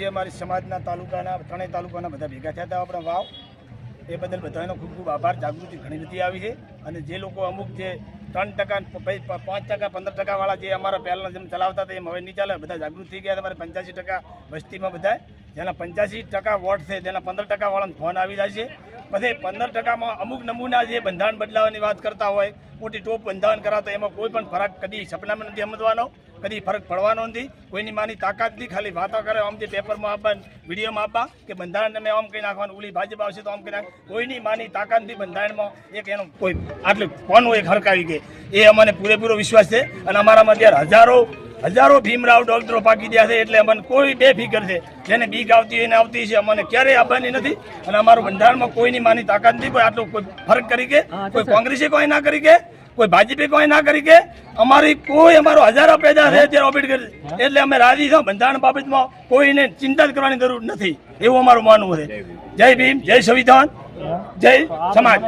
દિવસે અમારી સમાજના તાલુકાના, ત્રણેય તાલુકાના બધા ભેગા થયા હતા આપણા વાવ. એ બદલ બધાનો ખૂબ ખૂબ આભાર. જાગૃતિ ઘણી બધી આવી છે. અને જે લોકો અમુક જે ત્રણ ટકા પાંચ ટકા, પંદર ટકાવાળા જે અમારા પહેલાં જેમ ચલાવતા હતા, એમ હવે નહીં ચાલે. બધા જાગૃત થઈ ગયા. તમારે પંચ્યાસી ટકા વસ્તીમાં બધા. જેના પંચ્યાસી ટકા વોટ છે, તેના પંદર ટકાવાળાને ફોન આવી જાય છે. પછી પંદર ટકામાં અમુક નમૂના જે બંધારણ બદલાવાની વાત કરતા હોય, મોટી ટોપ બંધારણ કરાતો એમાં કોઈ પણ ફરક કદી સપનામાં નથી સમજવાનો કદી ફરક પડવાનો નથી. કોઈની માની તાકાત નથી, ખાલી વાતો કરે, આમ જે પેપરમાં આપવા, વિડીયોમાં આપવા કે બંધારણ તમે આમ કહી નાખવાનું, ઓલી ભાજપ આવશે તો આમ કહી નાખ કોઈની માની તાકાત નથી બંધારણમાં, એક એનો કોઈ, આટલું કોનું એક હરકાવી કે, એ અમને પૂરેપૂરો વિશ્વાસ છે. અને અમારામાં અત્યારે હજારો હજારો ભીમરાવ ડોક્ટરો પાકી ગયા છે એટલે અમને કોઈ બે ફિકર છે. જેને બીક આવતી હોય એને આવતી છે. અમને ક્યારેય આવવાની નથી. અને અમારું બંધારણમાં કોઈની માની તાકાત નથી. કોઈ આટલું કોઈ ફરક કરી કે કોઈ કોંગ્રેસે કોઈ ના કરી કે કોઈ ભાજપે કોઈ ના કરી કે અમારી કોઈ અમારો હજારો પેદા છે અત્યારે આંબેડકર એટલે અમે રાજી છો બંધારણ બાબતમાં કોઈને ચિંતા જ કરવાની જરૂર નથી. એવું અમારું માનવું છે. જય ભીમ જય સંવિધાન જય સમાજ.